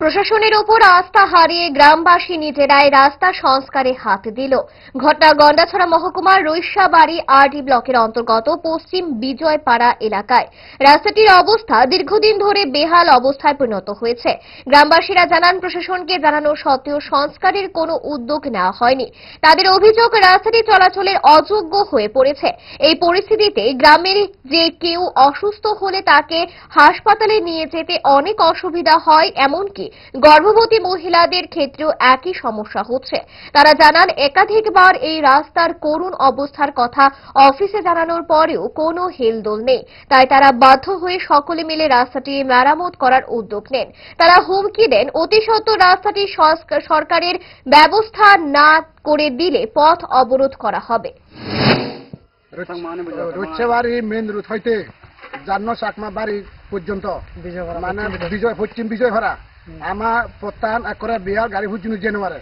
প্রশাসনের ওপর আস্থা হারিয়ে গ্রামবাসী নিজেরাই রাস্তা সংস্কারে হাত দিল। ঘটনা গন্ডাছড়া মহকুমার রৈশাবাড়ি আরডি ব্লকের অন্তর্গত পশ্চিম বিজয়পাড়া এলাকায়। রাস্তাটির অবস্থা দীর্ঘদিন ধরে বেহাল অবস্থায় পরিণত হয়েছে। গ্রামবাসীরা জানান, প্রশাসনকে জানানো সত্ত্বেও সংস্কারের কোনো উদ্যোগ নেওয়া হয়নি। তাদের অভিযোগ, রাস্তাটি চলাচলের অযোগ্য হয়ে পড়েছে। এই পরিস্থিতিতে গ্রামের যে কেউ অসুস্থ হলে তাকে হাসপাতালে নিয়ে যেতে অনেক অসুবিধা হয়, এমনকি গর্ভবতী মহিলাদের ক্ষেত্রেও একই সমস্যা হচ্ছে। তারা জানান একাধিকবার এই রাস্তার করুণ অবস্থার কথা অফিসে জানানোর পরেও কোনো হেলদোল নেই। তাই তারা বাধ্য হয়ে সকলে মিলে রাস্তাটি মেরামত করার উদ্যোগ নেন। তারা হুমকি দেন অতি সত্বর রাস্তাটি সরকারের ব্যবস্থা না করে দিলে পথ অবরোধ করা হবে। রচ্ছে মেন রুট হইতে জান্ন চাকমা বাড়ি পর্যন্ত। মানে বিজয় পশ্চিম বিজয় ভরা আমার প্রত্যান একরে বিহার গাড়ি ফুজি নুজে নেবারে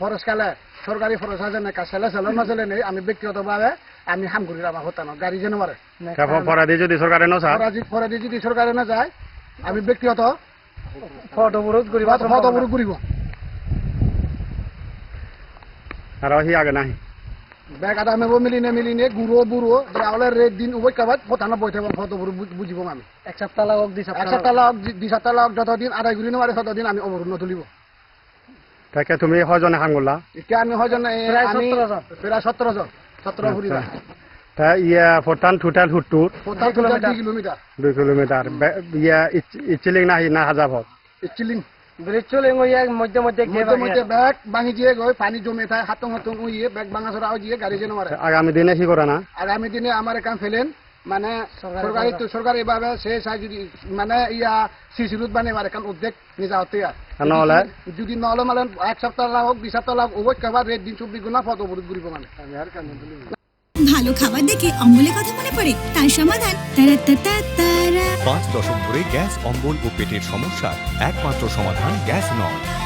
ফরেস্ট কালে সরকারি ফরেস্ট আছে না কাছেলে চলে নচলে নেই আমি ব্যক্তিগতভাবে আমি হাম করি আমার হতানো গাড়ি যে নেবারে ফরাদি যদি সরকারে নসা ফরাজি ফরাজি যদি সরকারে না যায় আমি ব্যক্তিগত ফট অবরোধ করিবা অবরোধ করিব আর আগে নাহি। আদা মেব মিলিনে মিলিনে গুঁড়ো বুড়ো রাওলের রেট দিন উভয় কাবাত ফতানো বই থাকব ফটো বুঝিব আমি। এক সপ্তাহ লাগক দুই এক সপ্তাহ সপ্তাহ লগ দুই সপ্তাহ লগ যতদিন আদায় করি নেবারে ততদিন আমি অবরোধ তুলিব তাকে তুমি হজনে হাঙ্গুলা এতিয়া আমি প্রায় আমি 17 জন। প্রায় সতেরো জন সতেরো ফুরি তা ইয়া ফটান টোটাল হুট্টুর পঁচাশ কিলোমিটার কিলোমিটার দুই কিলোমিটার ইয়া ইচ- ইচিলিং নাহি না হাজার চিলিং ব্রিজ চলে ইয়া মধ্যে মধ্যে গিয়ে মধ্যে মধ্যে ব্যাগ ভাঙি দিয়ে গৈ পানি জমে থাকে হাতং হাতং উইয়ে ব্যাগ ভাঙা চড়া দিয়ে গাড়ি যে নেবারে আগামী দিনে কি করে না? আগামী দিনে আমার এখান ফেলেন মানে সরকারি সরকারি ভাবে সে চাই যদি মানে ইয়া শিশুরুত মানে আমার এখান উদ্যোগ নিজা হতে আর নহলে? যদি নহলে মানে এক সপ্তাহ লাগ দুই সপ্তাহ লাগ উভয় কাবার রেট দিন চব্বিশ গুণা ফটো অবরোধ করিব মানে ভালো খাবার দেখে অম্বলের কথা পড়ে, তার সমাধান। পাঁচ দশক ধরে গ্যাস, অম্বল ও পেটের সমস্যা, একমাত্র সমাধান গ্যাস নল